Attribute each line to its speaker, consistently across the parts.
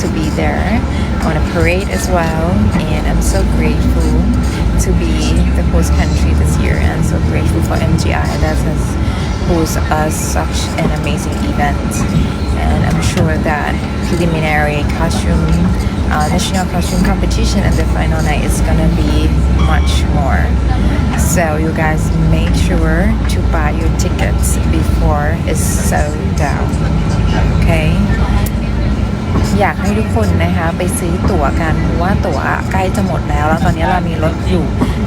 Speaker 1: to be there on a parade as well. And I'm so grateful to be the host country this year and so grateful for MGI that has hosted us such an amazing event. And I'm sure that preliminary costume, uh, national costume competition and the final night is gonna be much more. So you guys make sure to buy your tickets before it's sold out. Okay? อยากให้ทุกคนนะคะไปซื้อตั๋วกันเพราะว่าตั๋วใกล้จะหมดแล้ว แล้วตอนนี้เรามีลดอยู่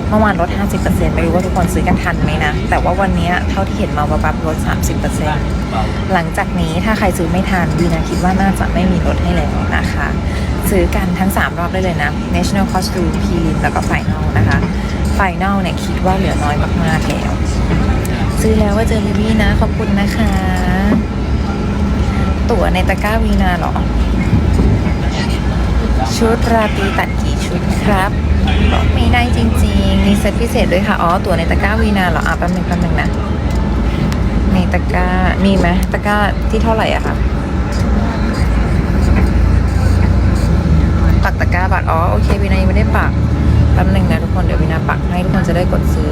Speaker 1: เมื่อวานลด 50%ไม่รู้ว่าทุกคนซื้อกันทันไหมนะ แต่ว่าวันนี้เท่าที่เห็นมาปั๊บลด 30%หลังจากนี้ถ้าใครซื้อไม่ทันวีนาคิดว่าน่าจะไม่มีลดให้แล้วนะคะ ซื้อกันทั้ง 3 รอบได้เลยนะ National Costume Prelim แล้วก็ Final นะคะ Final เนี่ยคิดว่าเหลือน้อยมากๆแล้วซื้อแล้วว่าเจอวิวีนะขอบคุณนะคะ ตั๋วในตะกร้าวีนาหรอ ชุด ราตรีตัดกี่ชุดครับบอกม่ได้จริง ๆ มีเซตพิเศษด้วยค่ะ อ๋อ ตั๋วในตะกร้าวีนาเหรอ อะแป๊บนึงแป๊บนึงนะ ในตะกร้า มีไหมตะกร้าที่เท่าไหร่อะคะปักตะกร้าบัตร อ๋อ โอเควีนายังไม่ได้ปักแป๊บนึงนะทุกคน เดี๋ยววีนาปักให้ทุกคนจะได้กดซื้อ